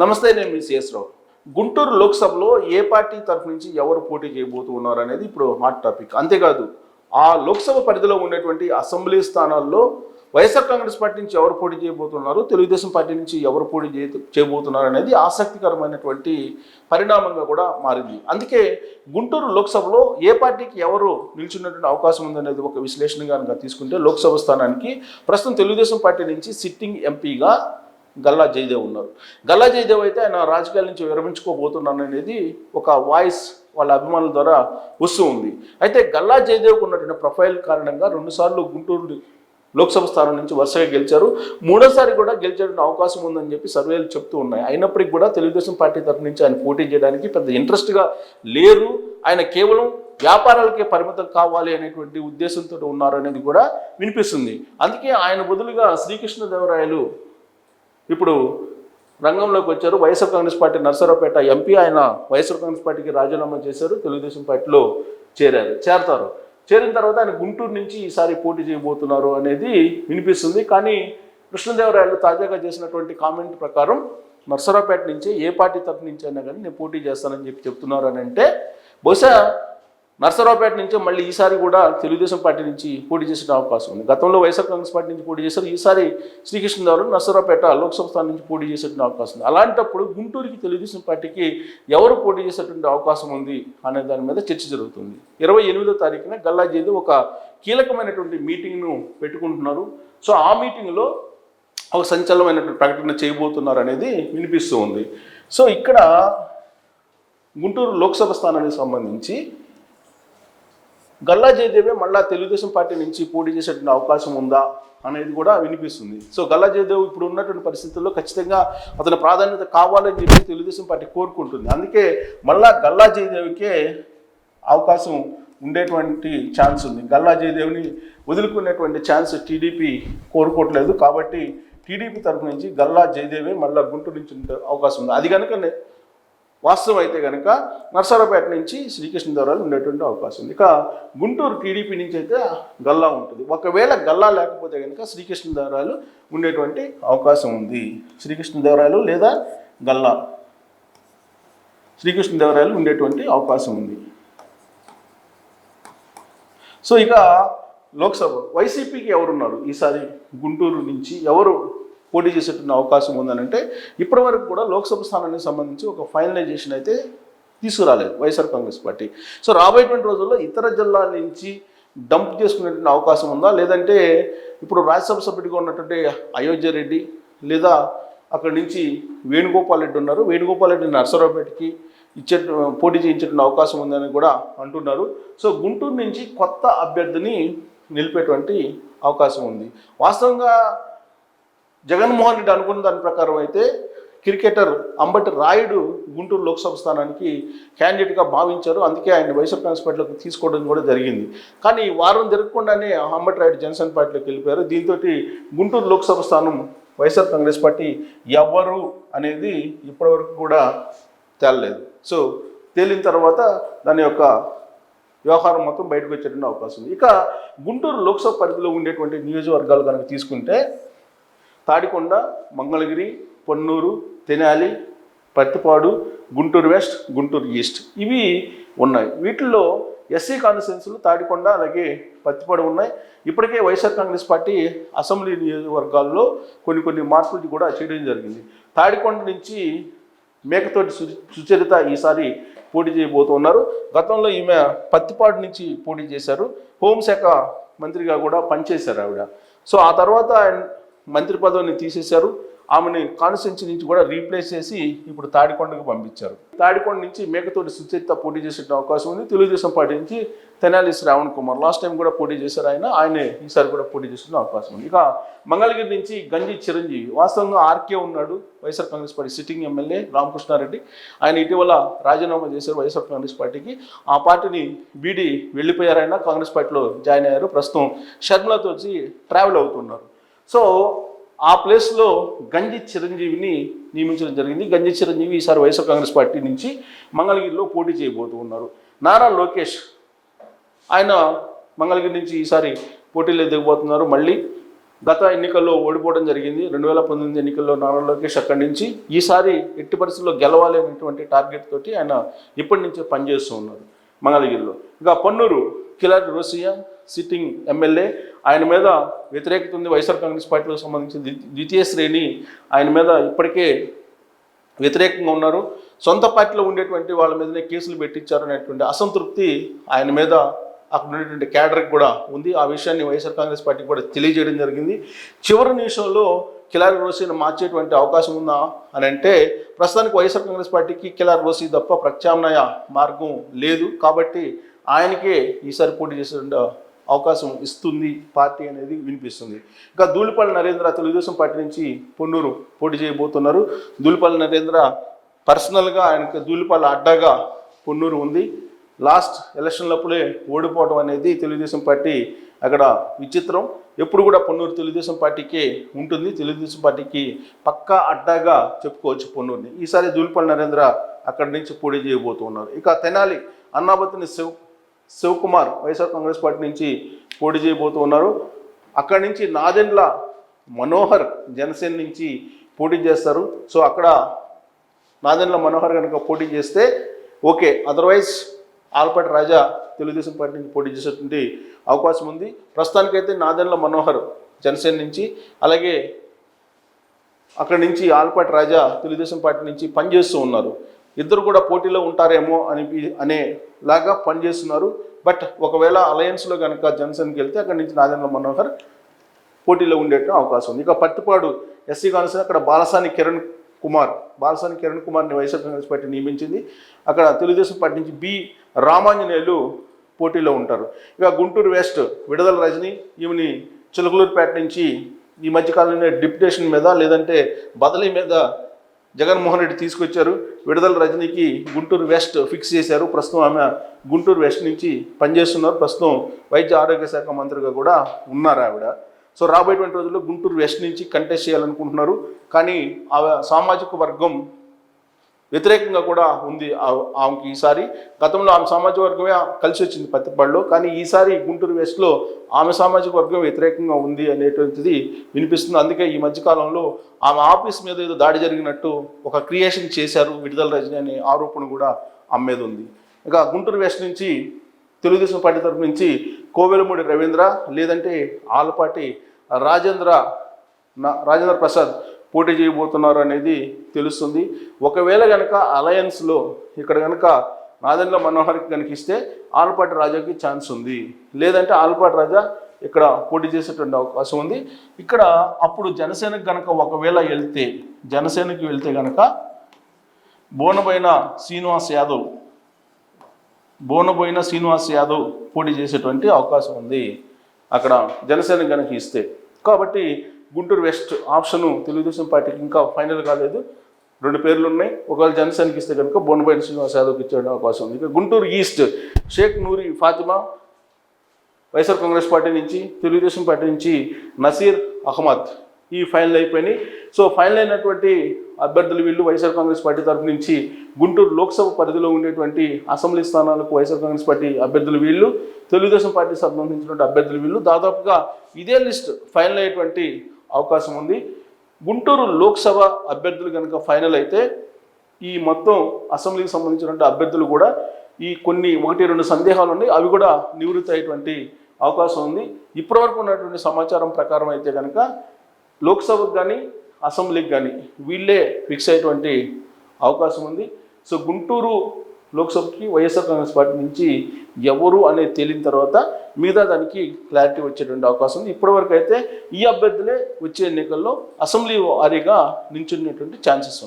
నమస్తే నేను మీ సిఎస్ రావు. గుంటూరు లోక్సభలో ఏ పార్టీ తరఫు నుంచి ఎవరు పోటీ చేయబోతున్నారు అనేది ఇప్పుడు హాట్ టాపిక్. అంతేకాదు ఆ లోక్సభ పరిధిలో ఉన్నటువంటి అసెంబ్లీ స్థానాల్లో వైఎస్ఆర్ కాంగ్రెస్ పార్టీ నుంచి ఎవరు పోటీ చేయబోతున్నారు తెలుగుదేశం పార్టీ నుంచి ఎవరు పోటీ చేయ చేయబోతున్నారు అనేది ఆసక్తికరమైనటువంటి పరిణామంగా కూడా మారింది. అందుకే గుంటూరు లోక్సభలో ఏ పార్టీకి ఎవరు నిల్చున్నటువంటి అవకాశం ఉందనేది ఒక విశ్లేషణ కనుక తీసుకుంటే లోక్సభ స్థానానికి ప్రస్తుతం తెలుగుదేశం పార్టీ నుంచి సిట్టింగ్ ఎంపీగా గల్లా జయదేవ్ ఉన్నారు. గల్లా జయదేవ్ అయితే ఆయన రాజకీయాల నుంచి విరమించుకోబోతున్నాను అనేది ఒక వాయిస్ వాళ్ళ అభిమానుల ద్వారా వస్తూ ఉంది. అయితే గల్లా జయదేవ్కు ఉన్నటువంటి ప్రొఫైల్ కారణంగా రెండుసార్లు గుంటూరు లోక్సభ స్థానం నుంచి వరుసగా గెలిచారు. మూడోసారి కూడా గెలిచేటువంటి అవకాశం ఉందని చెప్పి సర్వేలు చెప్తూ ఉన్నాయి. అయినప్పటికీ కూడా తెలుగుదేశం పార్టీ తరఫు నుంచి ఆయన పోటీ చేయడానికి పెద్ద ఇంట్రెస్ట్గా లేరు. ఆయన కేవలం వ్యాపారాలకే పరిమితం కావాలి అనేటువంటి ఉద్దేశంతో ఉన్నారు అనేది కూడా వినిపిస్తుంది. అందుకే ఆయన బదులుగా శ్రీకృష్ణదేవరాయలు ఇప్పుడు రంగంలోకి వచ్చారు. YSR Congress party Narasaraopet MP ఆయన వైఎస్ఆర్ కాంగ్రెస్ పార్టీకి రాజీనామా చేశారు. తెలుగుదేశం పార్టీలో చేరారు చేరతారు. చేరిన తర్వాత ఆయన గుంటూరు నుంచి ఈసారి పోటీ చేయబోతున్నారు అనేది వినిపిస్తుంది. కానీ కృష్ణదేవరాయలు తాజాగా చేసినటువంటి కామెంట్ ప్రకారం నర్సరావుపేట నుంచి ఏ పార్టీ తరఫు నుంచి అయినా కానీ నేను పోటీ చేస్తానని చెప్పి చెప్తున్నారు అని అంటే బహుశా నర్సరావుపేట నుంచి మళ్ళీ ఈసారి కూడా తెలుగుదేశం పార్టీ నుంచి పోటీ చేసే అవకాశం ఉంది. గతంలో వైఎస్ఆర్ కాంగ్రెస్ పార్టీ నుంచి పోటీ చేశారు. ఈసారి శ్రీకృష్ణదేవరాయలు నర్సరావుపేట లోక్సభ స్థానం నుంచి పోటీ చేసేటువంటి అవకాశం ఉంది. అలాంటప్పుడు గుంటూరుకి తెలుగుదేశం పార్టీకి ఎవరు పోటీ చేసేటువంటి అవకాశం ఉంది అనే దాని మీద చర్చ జరుగుతుంది. ఇరవై ఎనిమిదో తారీఖున గల్లా ఒక కీలకమైనటువంటి మీటింగ్ను పెట్టుకుంటున్నారు. సో ఆ మీటింగ్లో ఒక సంచలనమైనటువంటి ప్రకటన చేయబోతున్నారు అనేది వినిపిస్తూ ఉంది. సో ఇక్కడ గుంటూరు లోక్సభ స్థానానికి సంబంధించి గల్లా జయదేవే మళ్ళా తెలుగుదేశం పార్టీ నుంచి పోటీ చేసేటువంటి అవకాశం ఉందా అనేది కూడా వినిపిస్తుంది. సో గల్లా జయదేవ్ ఇప్పుడు ఉన్నటువంటి పరిస్థితుల్లో ఖచ్చితంగా అతని ప్రాధాన్యత కావాలని చెప్పి తెలుగుదేశం పార్టీ కోరుకుంటుంది. అందుకే మళ్ళా గల్లా జయదేవికే అవకాశం ఉండేటువంటి ఛాన్స్ ఉంది. గల్లా జయదేవ్ని వదులుకునేటువంటి ఛాన్స్ టీడీపీ కోరుకోవట్లేదు. కాబట్టి టీడీపీ తరఫు నుంచి గల్లా జయదేవే మళ్ళా గుంటూరు నుంచి ఉండే అవకాశం ఉంది. అది కనుక వాస్తవం అయితే కనుక నర్సరావుపేట నుంచి శ్రీకృష్ణదేవరాయలు ఉండేటువంటి అవకాశం ఉంది. ఇక గుంటూరు టీడీపీ నుంచి అయితే గల్లా ఉంటుంది. ఒకవేళ గల్లా లేకపోతే కనుక శ్రీకృష్ణదేవరాయలు ఉండేటువంటి అవకాశం ఉంది. శ్రీకృష్ణదేవరాయలు లేదా గల్లా శ్రీకృష్ణదేవరాయలు ఉండేటువంటి అవకాశం ఉంది. సో ఇక లోక్సభ వైసీపీకి ఎవరున్నారు? ఈసారి గుంటూరు నుంచి ఎవరు పోటీ చేసేటువంటి అవకాశం ఉందనంటే ఇప్పటి వరకు కూడా లోక్సభ స్థానానికి సంబంధించి ఒక ఫైనలైజేషన్ అయితే తీసుకురాలేదు వైఎస్ఆర్ కాంగ్రెస్ పార్టీ. సో రాబోయేటువంటి రోజుల్లో ఇతర జిల్లాల నుంచి డంప్ చేసుకునేటువంటి అవకాశం ఉందా? లేదంటే ఇప్పుడు రాజ్యసభ సభ్యుడిగా ఉన్నటువంటి అయోధ్య రెడ్డి లేదా అక్కడి నుంచి వేణుగోపాల్ రెడ్డి ఉన్నారు. వేణుగోపాల్ రెడ్డి నర్సరావుపేటకి ఇచ్చే పోటీ చేయించేటువంటి అవకాశం ఉందని కూడా అంటున్నారు. సో గుంటూరు నుంచి కొత్త అభ్యర్థిని నిలిపేటువంటి అవకాశం ఉంది. వాస్తవంగా జగన్మోహన్ రెడ్డి అనుకున్న దాని ప్రకారం అయితే క్రికెటర్ అంబటి రాయుడు గుంటూరు లోక్సభ స్థానానికి క్యాండిడేట్గా భావించారు. అందుకే ఆయన వైఎస్ఆర్ కాంగ్రెస్ పార్టీలోకి తీసుకోవడం కూడా జరిగింది. కానీ ఈ వారం జరగకుండానే అంబటి రాయుడు జనసేన పార్టీలోకి వెళ్ళిపోయారు. దీంతో గుంటూరు లోక్సభ స్థానం వైఎస్ఆర్ కాంగ్రెస్ పార్టీ ఎవరు అనేది ఇప్పటివరకు కూడా తేలలేదు. సో తేలిన తర్వాత దాని యొక్క వ్యవహారం మొత్తం బయటకు వచ్చేటువంటి అవకాశం ఉంది. ఇక గుంటూరు లోక్సభ పరిధిలో ఉండేటువంటి నియోజకవర్గాలు కనుక తీసుకుంటే తాడికొండ మంగళగిరి పొన్నూరు తెనాలి పత్తిపాడు గుంటూరు వెస్ట్ గుంటూరు ఈస్ట్ ఇవి ఉన్నాయి. వీటిల్లో ఎస్సీ కాన్స్టిట్యున్సీలు తాడికొండ అలాగే పత్తిపాడు ఉన్నాయి. ఇప్పటికే వైఎస్ఆర్ కాంగ్రెస్ పార్టీ అసెంబ్లీ నియోజకవర్గాల్లో కొన్ని కొన్ని మార్పులు కూడా చేయడం జరిగింది. తాడికొండ నుంచి మేకతోటి సు సుచరిత ఈసారి పోటీ చేయబోతున్నారు. గతంలో ఈమె పత్తిపాడు నుంచి పోటీ చేశారు. హోంశాఖ మంత్రిగా కూడా పనిచేశారు ఆవిడ. సో ఆ తర్వాత మంత్రి పదవిని తీసేశారు. ఆమెని కాన్స్టిట్యున్సీ నుంచి కూడా రీప్లేస్ చేసి ఇప్పుడు తాడికొండకు పంపించారు. తాడికొండ నుంచి మేకతోటి సుచరిత పోటీ చేసే అవకాశం ఉంది. తెలుగుదేశం పార్టీ నుంచి తెనాలి శ్రావణ్ కుమార్ లాస్ట్ టైం కూడా పోటీ చేశారు ఆయన. ఆయనే ఈసారి కూడా పోటీ చేసే అవకాశం ఉంది. ఇక మంగళగిరి నుంచి గంజి చిరంజీవి. వాస్తవంగా ఆర్కే ఉన్నాడు. YSR Congress party sitting MLA Ramakrishna Reddy. ఆయన ఇటీవల రాజీనామా చేశారు వైఎస్ఆర్ కాంగ్రెస్ పార్టీకి. ఆ పార్టీని వీడి వెళ్ళిపోయారు ఆయన. కాంగ్రెస్ పార్టీలో జాయిన్ అయ్యారు. ప్రస్తుతం షర్మిలతో వచ్చి ట్రావెల్ అవుతున్నారు. సో ఆ ప్లేస్లో గంజి చిరంజీవిని నియమించడం జరిగింది. గంజి చిరంజీవి ఈసారి వైఎస్ఆర్ కాంగ్రెస్ పార్టీ నుంచి మంగళగిరిలో పోటీ చేయబోతూ ఉన్నారు. నారా లోకేష్ ఆయన మంగళగిరి నుంచి ఈసారి పోటీలో దిగబోతున్నారు. మళ్ళీ గత ఎన్నికల్లో ఓడిపోవడం జరిగింది. రెండు వేల పంతొమ్మిది ఎన్నికల్లో నారా లోకేష్ అక్కడి నుంచి ఈసారి ఎట్టి పరిస్థితుల్లో గెలవాలి అనేటువంటి టార్గెట్ తోటి ఆయన ఇప్పటి నుంచే పనిచేస్తూ ఉన్నారు మంగళగిరిలో. ఇంకా పన్నూరు కిలర్ రోసియా సిట్టింగ్ ఎమ్మెల్యే. ఆయన మీద వ్యతిరేకత ఉంది వైఎస్ఆర్ కాంగ్రెస్ పార్టీకి సంబంధించిన ద్వితీయ శ్రేణి. ఆయన మీద ఇప్పటికే వ్యతిరేకంగా ఉన్నారు. సొంత పార్టీలో ఉండేటువంటి వాళ్ళ మీదనే కేసులు పెట్టించారు అనేటువంటి అసంతృప్తి ఆయన మీద అక్కడ ఉండేటువంటి క్యాడర్కి కూడా ఉంది. ఆ విషయాన్ని వైఎస్ఆర్ కాంగ్రెస్ పార్టీ కూడా తెలియజేయడం జరిగింది. చివరి నిమిషంలో కిలారి రోసీని మార్చేటువంటి అవకాశం ఉందా అని అంటే ప్రస్తుతానికి వైఎస్ఆర్ కాంగ్రెస్ పార్టీకి కిలారి రోసీ తప్ప ప్రత్యామ్నాయ మార్గం లేదు. కాబట్టి ఆయనకే ఈసారి పోటీ చేసే అవకాశం ఇస్తుంది పార్టీ అనేది వినిపిస్తుంది. ఇంకా దూలిపల్లి నరేంద్ర తెలుగుదేశం పార్టీ నుంచి పొన్నూరు పోటీ చేయబోతున్నారు. దూలిపల్లి నరేంద్ర పర్సనల్గా ఆయనకు దూలిపల్లి అడ్డాగా పొన్నూరు ఉంది. లాస్ట్ ఎలక్షన్లప్పుడే ఓడిపోవడం అనేది తెలుగుదేశం పార్టీ అక్కడ విచిత్రం. ఎప్పుడు కూడా పొన్నూరు తెలుగుదేశం పార్టీకే ఉంటుంది. తెలుగుదేశం పార్టీకి పక్కా అడ్డాగా చెప్పుకోవచ్చు పొన్నూరుని. ఈసారి దూలిపల్లి నరేంద్ర అక్కడి నుంచి పోటీ చేయబోతున్నారు. ఇక తెనాలి అన్నాబతిని శివ్ శివకుమార్ వైఎస్ఆర్ కాంగ్రెస్ పార్టీ నుంచి పోటీ చేయబోతూ ఉన్నారు అక్కడి నుంచి నాదెండ్ల మనోహర్ జనసేన నుంచి పోటీ చేస్తారు. సో అక్కడ నాదెండ్ల మనోహర్ కనుక పోటీ చేస్తే okay. Otherwise Alapati Raja Telugu Desam party నుంచి పోటీ చేసేటువంటి అవకాశం ఉంది. ప్రస్తుతానికైతే నాదెండ్ల మనోహర్ జనసేన నుంచి అలాగే అక్కడి నుంచి ఆల్పాటి రాజా తెలుగుదేశం పార్టీ నుంచి పనిచేస్తూ ఉన్నారు. ఇద్దరు కూడా పోటీలో ఉంటారేమో అని అనేలాగా పనిచేస్తున్నారు. బట్ ఒకవేళ అలయన్స్లో కనుక జనసేనకి వెళ్తే అక్కడి నుంచి నాదెండ్ల మనోహర్ పోటీలో ఉండేట అవకాశం ఉంది. ఇక పత్తిపాడు ఎస్సీ కాన్సల్ అక్కడ బాలసాని కిరణ్ కుమార్ బాలసాని కిరణ్ కుమార్ని వైఎస్ఆర్ కాంగ్రెస్ పార్టీ నియమించింది. అక్కడ తెలుగుదేశం పార్టీ నుంచి బి రామాంజనేయులు పోటీలో ఉంటారు. ఇక గుంటూరు వెస్ట్ విడుదల రజని ఈమెని చిలకలూరుపేట నుంచి ఈ మధ్యకాలంలో డిప్యుటేషన్ మీద లేదంటే బదలీ మీద జగన్మోహన్ రెడ్డి తీసుకొచ్చారు. విడుదల రజనీకి గుంటూరు వెస్ట్ ఫిక్స్ చేశారు. ప్రస్తుతం ఆమె గుంటూరు వెస్ట్ నుంచి పనిచేస్తున్నారు. ప్రస్తుతం వైద్య ఆరోగ్య శాఖ మంత్రిగా కూడా ఉన్నారు ఆవిడ. సో రాబోయేటువంటి రోజుల్లో గుంటూరు వెస్ట్ నుంచి కంటెస్ట్ చేయాలనుకుంటున్నారు. కానీ ఆ సామాజిక వర్గం వ్యతిరేకంగా కూడా ఉంది ఆమెకి ఈసారి. గతంలో ఆమె సామాజిక వర్గమే కలిసి వచ్చింది పత్తిపాడులో కానీ ఈసారి గుంటూరు వెస్ట్లో ఆమె సామాజిక వర్గం వ్యతిరేకంగా ఉంది అనేటువంటిది వినిపిస్తుంది. అందుకే ఈ మధ్యకాలంలో ఆమె ఆఫీస్ మీద ఏదో దాడి జరిగినట్టు ఒక క్రియేషన్ చేశారు విడుదల రజని అనే ఆరోపణ కూడా ఆమె మీద ఉంది. ఇక గుంటూరు వెస్ట్ నుంచి తెలుగుదేశం పార్టీ తరఫు నుంచి కోవెలమూడి రవీంద్ర లేదంటే ఆలపాటి రాజేంద్ర నా- రాజేంద్ర ప్రసాద్ పోటీ చేయబోతున్నారు అనేది తెలుస్తుంది. ఒకవేళ కనుక అలయన్స్లో ఇక్కడ కనుక నాదెండ్ల మనోహర్కి కనిపిస్తే ఆలపాటి రాజాకి ఛాన్స్ ఉంది. లేదంటే ఆలపాటి రాజా ఇక్కడ పోటీ చేసేటువంటి అవకాశం ఉంది. ఇక్కడ అప్పుడు జనసేనకు కనుక ఒకవేళ వెళ్తే జనసేనకి వెళ్తే కనుక బోనబైన శ్రీనివాస్ యాదవ్ బోనబోయిన శ్రీనివాస్ యాదవ్ పోటీ చేసేటువంటి అవకాశం ఉంది. అక్కడ జనసేన కనుక ఇస్తే. కాబట్టి గుంటూరు వెస్ట్ ఆప్షను తెలుగుదేశం పార్టీకి ఇంకా ఫైనల్ కాలేదు. రెండు పేర్లు ఉన్నాయి. ఒకవేళ జనసేనకి ఇస్తే కనుక బోనబోయిన శ్రీనివాస్ యాదవ్కి ఇచ్చే అవకాశం ఉంది. ఇక Guntur east Sheikh Noori Fatima YSR Congress party నుంచి తెలుగుదేశం పార్టీ నుంచి నసీర్ అహ్మద్. ఈ ఫైనల్ అయిపోయినాయి. సో ఫైనల్ అయినటువంటి అభ్యర్థులు వీళ్ళు వైఎస్ఆర్ కాంగ్రెస్ పార్టీ తరఫు నుంచి గుంటూరు లోక్సభ పరిధిలో ఉండేటువంటి అసెంబ్లీ స్థానాలకు వైఎస్ఆర్ కాంగ్రెస్ పార్టీ అభ్యర్థులు వీళ్ళు తెలుగుదేశం పార్టీ సంబంధించినటువంటి అభ్యర్థులు వీళ్ళు. దాదాపుగా ఇదే లిస్ట్ ఫైనల్ అయ్యేటువంటి అవకాశం ఉంది. గుంటూరు లోక్సభ అభ్యర్థులు కనుక ఫైనల్ అయితే ఈ మొత్తం అసెంబ్లీకి సంబంధించినటువంటి అభ్యర్థులు కూడా ఈ కొన్ని ఒకటి రెండు సందేహాలు ఉన్నాయి. అవి కూడా నివృత్తి అయ్యేటువంటి అవకాశం ఉంది. ఇప్పటివరకు ఉన్నటువంటి సమాచారం ప్రకారం అయితే కనుక లోక్సభకు కానీ అసెంబ్లీకి కానీ వీళ్ళే ఫిక్స్ అయ్యేటువంటి అవకాశం ఉంది. సో గుంటూరు లోక్సభకి వైఎస్ఆర్ కాంగ్రెస్ పార్టీ నుంచి ఎవరు అనేది తేలిన తర్వాత మిగతా దానికి క్లారిటీ వచ్చేటువంటి అవకాశం ఉంది. ఇప్పటివరకు అయితే ఈ అభ్యర్థులే వచ్చే ఎన్నికల్లో అసెంబ్లీ వారీగా నించునేటువంటి ఛాన్సెస్ ఉన్నాయి.